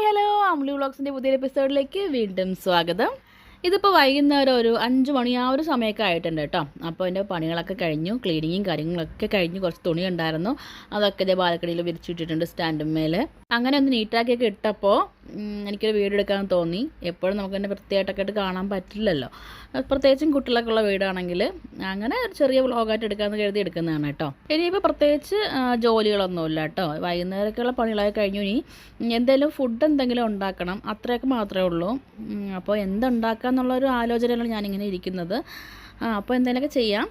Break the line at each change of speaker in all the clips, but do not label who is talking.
Hi hello അമ്ലി വ്ളോഗ്സിന്റെ പുതിയൊരു എപ്പിസോഡിലേക്ക് വീണ്ടും സ്വാഗതം. ഇതിപ്പോൾ വൈകുന്നേരം ഒരു അഞ്ച് മണി ആ ഒരു സമയമൊക്കെ ആയിട്ടുണ്ട് കേട്ടോ. അപ്പോൾ എന്റെ പണികളൊക്കെ കഴിഞ്ഞു ക്ലീനിങ്ങും കാര്യങ്ങളൊക്കെ കഴിഞ്ഞു. കുറച്ച് തുണി ഉണ്ടായിരുന്നു. അതൊക്കെ ഇതേ ബാലക്കടിയിൽ വിരിച്ചിട്ടിട്ടുണ്ട് സ്റ്റാൻഡും മേലെ. അങ്ങനെ ഒന്ന് നീറ്റാക്കിയൊക്കെ ഇട്ടപ്പോൾ എനിക്കൊരു വീഡിയോ എടുക്കാൻ തോന്നി. എപ്പോഴും നമുക്ക് തന്നെ വൃത്തിയായിട്ടൊക്കെ ആയിട്ട് കാണാൻ പറ്റില്ലല്ലോ. പ്രത്യേകിച്ചും കുട്ടികളൊക്കെ ഉള്ള വീടാണെങ്കിൽ അങ്ങനെ ഒരു ചെറിയ വ്ളോഗായിട്ട് എടുക്കാമെന്ന് കരുതി എടുക്കുന്നതാണ് കേട്ടോ. ഇനിയിപ്പോൾ പ്രത്യേകിച്ച് ജോലികളൊന്നുമില്ല കേട്ടോ. വൈകുന്നേരമൊക്കെയുള്ള പണികളായി കഴിഞ്ഞു. ഇനി എന്തെങ്കിലും ഫുഡ് എന്തെങ്കിലും ഉണ്ടാക്കണം. അത്രയൊക്കെ മാത്രമേ ഉള്ളൂ. അപ്പോൾ എന്തുണ്ടാക്കുക എന്നുള്ളൊരു ആലോചനയിലാണ് ഞാനിങ്ങനെ ഇരിക്കുന്നത്. അപ്പോൾ എന്തെങ്കിലുമൊക്കെ ചെയ്യാം.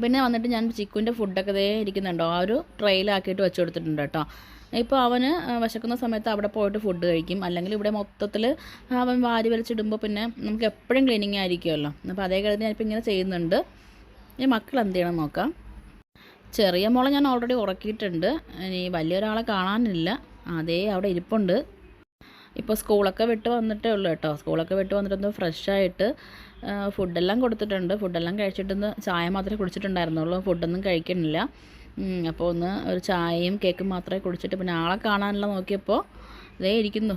പിന്നെ വന്നിട്ട് ഞാൻ ചിക്കുവിന്റെ ഫുഡൊക്കെ ഇരിക്കുന്നുണ്ടോ. ആ ഒരു ട്രെയിലാക്കിയിട്ട് വെച്ച് കൊടുത്തിട്ടുണ്ട് കേട്ടോ. ഇപ്പോൾ അവന് വിശക്കുന്ന സമയത്ത് അവിടെ പോയിട്ട് ഫുഡ് കഴിക്കും. അല്ലെങ്കിൽ ഇവിടെ മൊത്തത്തിൽ അവൻ വാരി വലിച്ചിടുമ്പോൾ പിന്നെ നമുക്ക് എപ്പോഴും ക്ലീനിങ് ആയിരിക്കുമല്ലോ. അപ്പോൾ അതേ കരുതി ഞാനിപ്പോൾ ഇങ്ങനെ ചെയ്യുന്നുണ്ട്. ഈ മക്കൾ എന്ത് ചെയ്യണം നോക്കാം. ചെറിയ മോളെ ഞാൻ ഓൾറെഡി ഉറക്കിയിട്ടുണ്ട്. ഇനി വലിയൊരാളെ കാണാനില്ല. അതേ അവിടെ ഇരിപ്പുണ്ട്. ഇപ്പോൾ സ്കൂളൊക്കെ വിട്ട് വന്നിട്ടേ ഉള്ളൂ കേട്ടോ. സ്കൂളൊക്കെ വിട്ട് വന്നിട്ടൊന്ന് ഫ്രഷായിട്ട് ഫുഡെല്ലാം കൊടുത്തിട്ടുണ്ട്. ഫുഡെല്ലാം കഴിച്ചിട്ടൊന്ന് ചായ മാത്രമേ കുടിച്ചിട്ടുണ്ടായിരുന്നുള്ളൂ. ഫുഡൊന്നും കഴിക്കണില്ല അപ്പോൾ ഒന്ന് ഒരു ചായയും കേക്കും മാത്രമേ കുടിച്ചിട്ട് പിന്നെ ആളെ കാണാനുള്ള നോക്കിയപ്പോൾ ഇതേ ഇരിക്കുന്നു.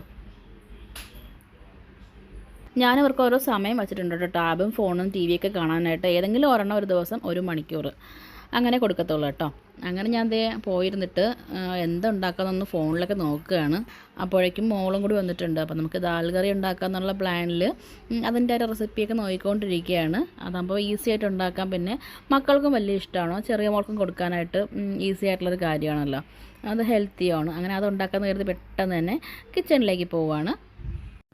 ഞാനിവർക്ക് ഓരോ സമയം വെച്ചിട്ടുണ്ട് കേട്ടോ ടാബും ഫോണും ടി വിയൊക്കെ കാണാനായിട്ട്. ഏതെങ്കിലും ഒരെണ്ണം ഒരു ദിവസം ഒരു മണിക്കൂർ അങ്ങനെ കൊടുക്കത്തുള്ളൂ കേട്ടോ. അങ്ങനെ ഞാൻ ദേ പോയിരുന്നിട്ട് എന്തുണ്ടാക്കാമെന്നൊന്ന് ഫോണിലൊക്കെ നോക്കുകയാണ്. അപ്പോഴേക്കും മോളും കൂടി വന്നിട്ടുണ്ട്. അപ്പോൾ നമുക്ക് ദാൽ കറി ഉണ്ടാക്കാമെന്നുള്ള പ്ലാനിൽ അതിന്റെ ഒരു റെസിപ്പിയൊക്കെ നോക്കിക്കൊണ്ടിരിക്കുകയാണ്. അതാകുമ്പോൾ ഈസി ആയിട്ട് ഉണ്ടാക്കാം. പിന്നെ മക്കൾക്കും വലിയ ഇഷ്ടമാണ്. ചെറിയ മോൾക്കും കൊടുക്കാനായിട്ട് ഈസി ആയിട്ടുള്ളൊരു കാര്യമാണല്ലോ. അത് ഹെൽത്തിയാണ്. അങ്ങനെ അത് ഉണ്ടാക്കാമെന്ന് കരുതി പെട്ടെന്ന് തന്നെ കിച്ചണിലേക്ക് പോവുകയാണ്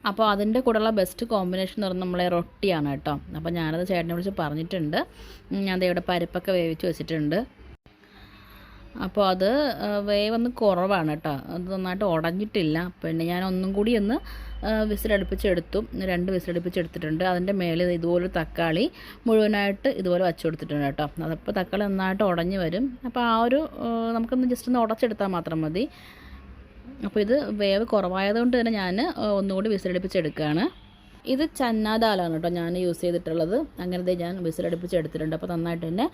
അപ്പോൾ അതിന്റെ കൂടെയുള്ള ബെസ്റ്റ് കോമ്പിനേഷൻ എന്ന് പറഞ്ഞാൽ നമ്മളെ റൊട്ടിയാണ് കേട്ടോ. അപ്പോൾ ഞാനത് ചേട്ടനെ വിളിച്ച് പറഞ്ഞിട്ടുണ്ട്. ഞാൻ ഇവിടെ പരിപ്പൊക്കെ വേവിച്ച് വെച്ചിട്ടുണ്ട്. അപ്പോൾ അത് വേവന്ന് കുറവാണ് കേട്ടോ. അത് നന്നായിട്ട് ഉടഞ്ഞിട്ടില്ല പിന്നെ ഞാൻ ഒന്നും കൂടി ഒന്ന് വിസിലടുപ്പിച്ചെടുത്തു. രണ്ട് വിസിലടുപ്പിച്ചെടുത്തിട്ടുണ്ട്. അതിന്റെ മേലെ ഇതുപോലെ തക്കാളി മുഴുവനായിട്ട് ഇതുപോലെ വച്ചു കൊടുത്തിട്ടുണ്ട് കേട്ടോ. അതപ്പോൾ തക്കാളി നന്നായിട്ട് ഉടഞ്ഞ് വരും. അപ്പോൾ ആ ഒരു നമുക്കൊന്ന് ജസ്റ്റ് ഒന്ന് ഉടച്ചെടുത്താൽ മാത്രം മതി. അപ്പോൾ ഇത് വേവ് കുറവായതുകൊണ്ട് തന്നെ ഞാൻ ഒന്നുകൂടി വിസിലടിപ്പിച്ചെടുക്കുകയാണ് ഇത് ചന്നാദാലാണ് കേട്ടോ ഞാൻ യൂസ് ചെയ്തിട്ടുള്ളത്. അങ്ങനത്തെ ഞാൻ വിസിലടുപ്പിച്ചെടുത്തിട്ടുണ്ട് അപ്പോൾ നന്നായിട്ട് തന്നെ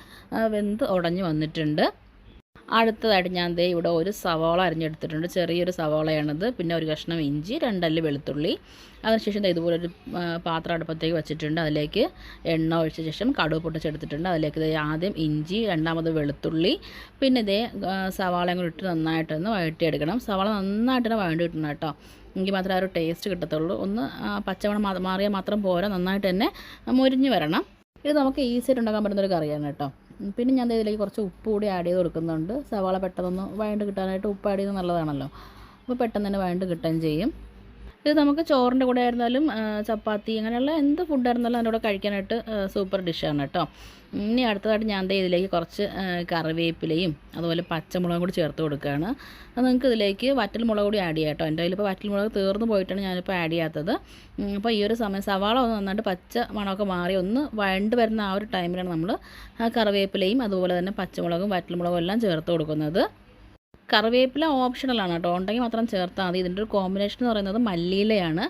വെന്ത് ഉടഞ്ഞു വന്നിട്ടുണ്ട്. അടുത്തതായിട്ട് ഞാൻ ദേ ഇവിടെ ഒരു സവാള അരിഞ്ഞെടുത്തിട്ടുണ്ട്. ചെറിയൊരു സവാളയാണിത്. പിന്നെ ഒരു കഷ്ണം ഇഞ്ചി രണ്ടല്ല് വെളുത്തുള്ളി. അതിനുശേഷം ദേ ഇതുപോലൊരു ഒരു പാത്രം അടുപ്പത്തേക്ക് വെച്ചിട്ടുണ്ട്. അതിലേക്ക് എണ്ണ ഒഴിച്ച ശേഷം കടുക് പൊട്ടിച്ചെടുത്തിട്ടുണ്ട്. അതിലേക്ക് ആദ്യം ഇഞ്ചി രണ്ടാമത് വെളുത്തുള്ളി. പിന്നെ ഇതേ സവാളയും കൂടി ഇട്ട് നന്നായിട്ടൊന്ന് വഴട്ടിയെടുക്കണം സവാള നന്നായിട്ട് തന്നെ വഴണ്ടി കിട്ടണം കേട്ടോ. എങ്കിൽ മാത്രമേ ആ ഒരു ടേസ്റ്റ് കിട്ടത്തുള്ളൂ. ഒന്ന് പച്ചമണം മാറിയാൽ മാത്രം പോരാ. നന്നായിട്ട് തന്നെ മുരിഞ്ഞ് വരണം. ഇത് നമുക്ക് ഈസി ആയിട്ട് ഉണ്ടാക്കാൻ പറ്റുന്നൊരു കറിയാണ് കേട്ടോ. പിന്നെ ഞാൻ ഇതിലേക്ക് കുറച്ച് ഉപ്പ് കൂടി ആഡ് ചെയ്ത് കൊടുക്കുന്നുണ്ട്. സവാള പെട്ടെന്നൊന്ന് വഴണ്ട് കിട്ടാനായിട്ട് ഉപ്പ് ആഡ് ചെയ്യുന്നത് നല്ലതാണല്ലോ. അപ്പോൾ പെട്ടെന്ന് തന്നെ വഴണ്ട് കിട്ടുകയും ചെയ്യും. ഇത് നമുക്ക് ചോറിന്റെ കൂടെ ആയിരുന്നാലും ചപ്പാത്തി അങ്ങനെയുള്ള എന്ത് ഫുഡായിരുന്നാലും അതിന്റെ കൂടെ കഴിക്കാനായിട്ട് സൂപ്പർ ഡിഷാണ് കേട്ടോ. ഇനി അടുത്തതായിട്ട് ഞാൻ ദേ ഇതിലേക്ക് കുറച്ച് കറിവേപ്പിലയും അതുപോലെ പച്ചമുളകും കൂടി ചേർത്ത് കൊടുക്കുകയാണ്. അത് നിങ്ങൾക്ക് ഇതിലേക്ക് വറ്റൽ മുളക് കൂടി ആഡ് ചെയ്യാം കേട്ടോ. എന്റെ കയ്യിലിപ്പോൾ വറ്റൽ മുളക് തീർന്നു പോയിട്ടാണ് ഞാനിപ്പോൾ ആഡ് ചെയ്യാത്തത്. അപ്പോൾ ഈ ഒരു സമയം സവാള ഒന്ന് നന്നായിട്ട് പച്ച മണമൊക്കെ മാറി ഒന്ന് വഴണ്ട് വരുന്ന ആ ഒരു ടൈമിലാണ് നമ്മൾ കറിവേപ്പിലയും അതുപോലെ തന്നെ പച്ചമുളകും വറ്റൽമുളകും എല്ലാം ചേർത്ത് കൊടുക്കുന്നത്. കറിവേപ്പില ഓപ്ഷണലാണ് കേട്ടോ. ഉണ്ടെങ്കിൽ മാത്രം ചേർത്താൽ മതി. ഇതിന്റെ ഒരു കോമ്പിനേഷൻ എന്ന് പറയുന്നത് മല്ലിയിലയാണ്.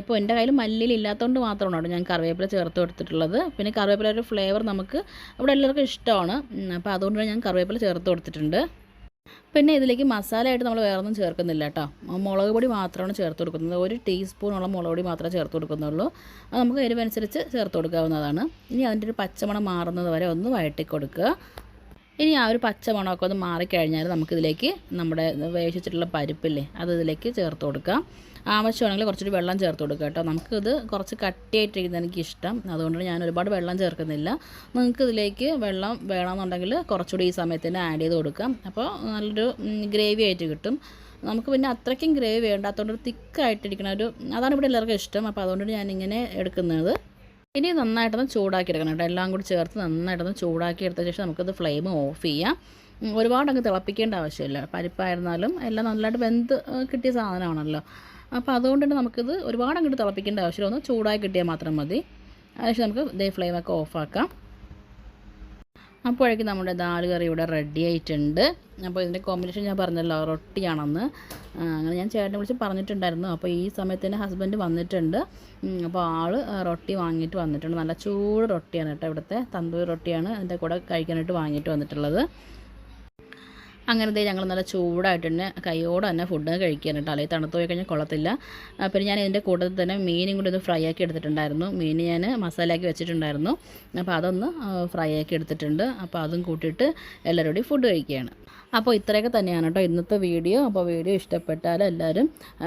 ഇപ്പോൾ എന്റെ കയ്യിൽ മല്ലിയില ഇല്ലാത്തതുകൊണ്ട് മാത്രമാണ് കേട്ടോ ഞാൻ കറിവേപ്പില ചേർത്ത് കൊടുത്തിട്ടുള്ളത്. പിന്നെ കറിവേപ്പില ഒരു ഫ്ലേവർ നമുക്ക് ഇവിടെ എല്ലാവർക്കും ഇഷ്ടമാണ്. അപ്പോൾ അതുകൊണ്ട് ഞാൻ കറിവേപ്പില ചേർത്ത് കൊടുത്തിട്ടുണ്ട്. പിന്നെ ഇതിലേക്ക് മസാലയായിട്ട് നമ്മൾ വേറെ ഒന്നും ചേർക്കുന്നില്ല കേട്ടോ. മുളക് പൊടി മാത്രമാണ് ചേർത്ത് കൊടുക്കുന്നത്. ഒരു ടീസ്പൂണോളം മുളക് പൊടി മാത്രമേ ചേർത്ത് കൊടുക്കുന്നുള്ളൂ. അത് നമുക്ക് എരിവനുസരിച്ച് ചേർത്ത് കൊടുക്കാവുന്നതാണ്. ഇനി അതിന്റെ ഒരു പച്ചമണം മാറുന്നത് വരെ ഒന്ന് കൊടുക്കുക ഇനി ആ ഒരു പച്ച മണമൊക്കെ ഒന്ന് മാറിക്കഴിഞ്ഞാൽ നമുക്കിതിലേക്ക് നമ്മുടെ വേവിച്ചിട്ടുള്ള പരിപ്പില്ലേ അത് ഇതിലേക്ക് ചേർത്ത് കൊടുക്കാം. ആവശ്യമാണെങ്കിൽ കുറച്ചൊരു വെള്ളം ചേർത്ത് കൊടുക്കുക കേട്ടോ. നമുക്കിത് കുറച്ച് കട്ടിയായിട്ടിരിക്കുന്നത് എനിക്കിഷ്ടം. അതുകൊണ്ട് ഞാൻ ഒരുപാട് വെള്ളം ചേർക്കുന്നില്ല. നിങ്ങൾക്ക് ഇതിലേക്ക് വെള്ളം വേണമെന്നുണ്ടെങ്കിൽ കുറച്ചുകൂടി ഈ സമയത്ത് തന്നെ ആഡ് ചെയ്ത് കൊടുക്കാം. അപ്പോൾ നല്ലൊരു ഗ്രേവി ആയിട്ട് കിട്ടും. നമുക്ക് പിന്നെ അത്രയ്ക്കും ഗ്രേവി വേണ്ട അതുകൊണ്ട് ഒരു തിക്കായിട്ടിരിക്കണ ഒരു അതാണ് ഇവിടെ എല്ലാവർക്കും ഇഷ്ടം. അപ്പോൾ അതുകൊണ്ട് ഞാനിങ്ങനെ എടുക്കുന്നത്. ഇനി നന്നായിട്ടൊന്ന് ചൂടാക്കി എടുക്കണം കേട്ടോ. എല്ലാം കൂടി ചേർത്ത് നന്നായിട്ടൊന്ന് ചൂടാക്കി എടുത്ത ശേഷം നമുക്കത് ഫ്ലെയിം ഓഫ് ചെയ്യാം. ഒരുപാടങ്ങ് തിളപ്പിക്കേണ്ട ആവശ്യമില്ല. പരിപ്പായിരുന്നാലും എല്ലാം നല്ലതായിട്ട് വെന്ത് കിട്ടിയ സാധനമാണല്ലോ. അപ്പോൾ അതുകൊണ്ട് തന്നെ നമുക്കിത് ഒരുപാട് അങ്ങോട്ട് തിളപ്പിക്കേണ്ട ആവശ്യമില്ല. ഒന്ന് ചൂടായി കിട്ടിയാൽ മാത്രം മതി. അതിനുശേഷം നമുക്ക് ഇതേ ഫ്ലെയിമൊക്കെ ഓഫാക്കാം അപ്പോഴേക്കും നമ്മുടെ ദാൽ കറി ഇവിടെ റെഡി ആയിട്ടുണ്ട്. അപ്പോൾ ഇതിന്റെ കോമ്പിനേഷൻ ഞാൻ പറഞ്ഞല്ലോ റൊട്ടിയാണെന്ന്. അങ്ങനെ ഞാൻ ചേട്ടനെ വിളിച്ച് പറഞ്ഞിട്ടുണ്ടായിരുന്നു. അപ്പോൾ ഈ സമയത്ത് തന്നെ ഹസ്ബൻഡ് വന്നിട്ടുണ്ട്. അപ്പോൾ ആൾ റൊട്ടി വാങ്ങിയിട്ട് വന്നിട്ടുണ്ട്. നല്ല ചൂട് റൊട്ടിയാണ് കേട്ടോ ഇവിടുത്തെ. തന്തൂരി റൊട്ടിയാണ് അതിന്റെ കൂടെ കഴിക്കാനായിട്ട് വാങ്ങിയിട്ട് വന്നിട്ടുള്ളത്. അങ്ങനെ ഞങ്ങൾ നല്ല ചൂടായിട്ട് തന്നെ കൈയോടെ തന്നെ ഫുഡ് കഴിക്കുകയാണ് കേട്ടോ. അല്ലെങ്കിൽ തണുത്ത് പോയി കഴിഞ്ഞാൽ കൊള്ളത്തില്ല. പിന്നെ ഞാൻ ഇതിന്റെ കൂട്ടത്തിൽ തന്നെ മീനും കൂടി ഒന്ന് ഫ്രൈ ആക്കി എടുത്തിട്ടുണ്ടായിരുന്നു. മീൻ ഞാൻ മസാലയാക്കി വെച്ചിട്ടുണ്ടായിരുന്നു. അപ്പോൾ അതൊന്ന് ഫ്രൈ ആക്കി എടുത്തിട്ടുണ്ട്. അപ്പോൾ അതും കൂട്ടിയിട്ട് എല്ലാവരും കൂടി ഫുഡ് കഴിക്കുകയാണ്. അപ്പോൾ ഇത്രയൊക്കെ തന്നെയാണ് കേട്ടോ ഇന്നത്തെ വീഡിയോ. അപ്പോൾ വീഡിയോ ഇഷ്ടപ്പെട്ടാൽ എല്ലാവരും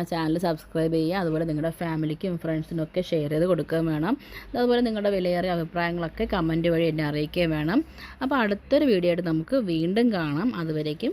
ചാനൽ സബ്സ്ക്രൈബ് ചെയ്യുക. അതുപോലെ നിങ്ങളുടെ ഫാമിലിക്കും ഫ്രണ്ട്സിനും ഒക്കെ ഷെയർ ചെയ്ത് കൊടുക്കുകയും വേണം. അതുപോലെ നിങ്ങളുടെ വിലയേറിയ അഭിപ്രായങ്ങളൊക്കെ കമന്റ് വഴി എന്നെ അറിയിക്കുകയും വേണം. അപ്പോൾ അടുത്തൊരു വീഡിയോ ആയിട്ട് നമുക്ക് വീണ്ടും കാണാം. അതുവരേക്കും